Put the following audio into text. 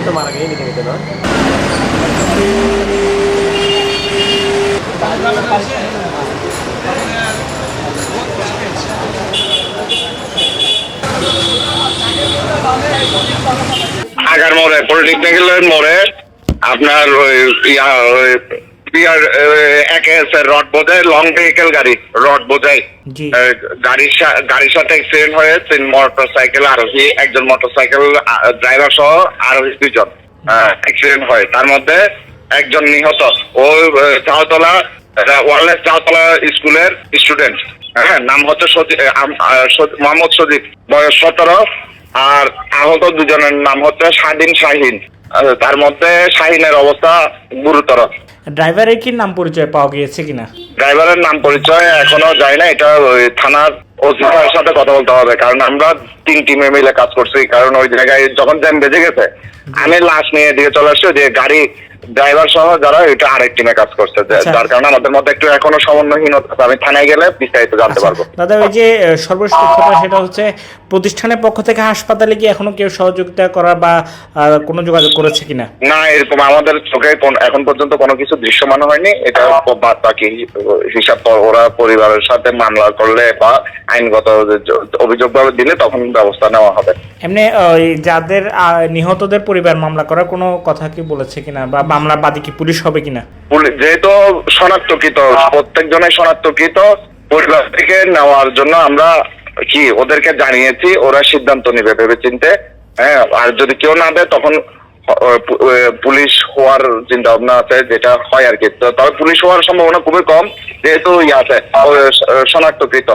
কিন্তু মারা gini নিতে নিতে নয়? আগার মোড়ে পলিটেকনিক্যালের মোড়ে আপনার ওই ওই পিয়ার একে রড বোঝায় লং ভেহিকেল গাড়ি রড বোঝায় গাড়ির সা- গাড়ির সাথে অ্যাক্সিডেন্ট হয়ে তিন মোটর সাইকেল আরোহী একজন মোটর সাইকেল ড্রাইভার সহ আরোহী দুজন অ্যাক্সিডেন্ট হয়। তার মধ্যে একজন নিহত। ও চাওতলা ওয়ারলেস চাওতলা স্কুলের স্টুডেন্ট হ্যাঁ নাম হচ্ছে মোহাম্মদ সজিব। বয়স সতেরো আর আহত দুজনের নাম হচ্ছে স্বাধীন শাহিন। তার মধ্যে শাহিনের অবস্থা গুরুতর। ড্রাইভারের কি নাম পরিচয় পাওয়া গিয়েছে কিনা? ড্রাইভারের নাম পরিচয় এখনও যায় না, এটা ওই থানার ওসি সাথে কথা বলতে হবে, কারণ আমরা তিন টিমে মিলে কাজ করছি, কারণ ওই জায়গায় যখন জ্যাম বেজে গেছে, আমি লাশ নিয়ে দিয়ে চলে আসছি যে গাড়ি ড্রাইভার সহ যারা এটা আরেক টিমে কাজ করছে। আচ্ছা। যার কারণে আমাদের মধ্যে একটু এখনও সমন্বয়হীনতা আমি থানায় গেলে বিস্তারিত জানতে পারব। দাদা ওই যে সর্বশেষ তথ্যটা সেটা হচ্ছে প্রতিষ্ঠানের পক্ষ থেকে হাসপাতালে কি এখনও কেউ সহযোগিতা করা বা কোনো যোগাযোগ করেছে কিনা? না এরকম আমাদের চোখে এখন পর্যন্ত কোনো কিছু দৃশ্যমান হয়নি। এটা বাদ বাকি হিসাব ওরা পরিবারের সাথে মামলা করলে বা আইনগত অভিযোগ ভাবে দিলে তখন ব্যবস্থা নেওয়া হবে। এমনি যাদের নিহতদের পরিবার মামলা করার কোনো কথা কি বলেছে কিনা? বা মামলা বাদী কি পুলিশ হবে কিনা? যেহেতু শনাক্তকৃত প্রত্যেকজনের শনাক্তকৃত পরিবার থেকে নেওয়ার জন্য আমরা কি ওদেরকে জানিয়েছি, ওরা সিদ্ধান্ত নিবে ভেবে চিনতে হ্যাঁ আর যদি কেউ না দেয়, তখন পুলিশ হওয়ার চিন্তা ভাবনা আছে, যেটা হয় আর কি। তবে পুলিশ হওয়ার সম্ভাবনা খুবই কম, যেহেতু ইয়ে আছে শনাক্তকৃত।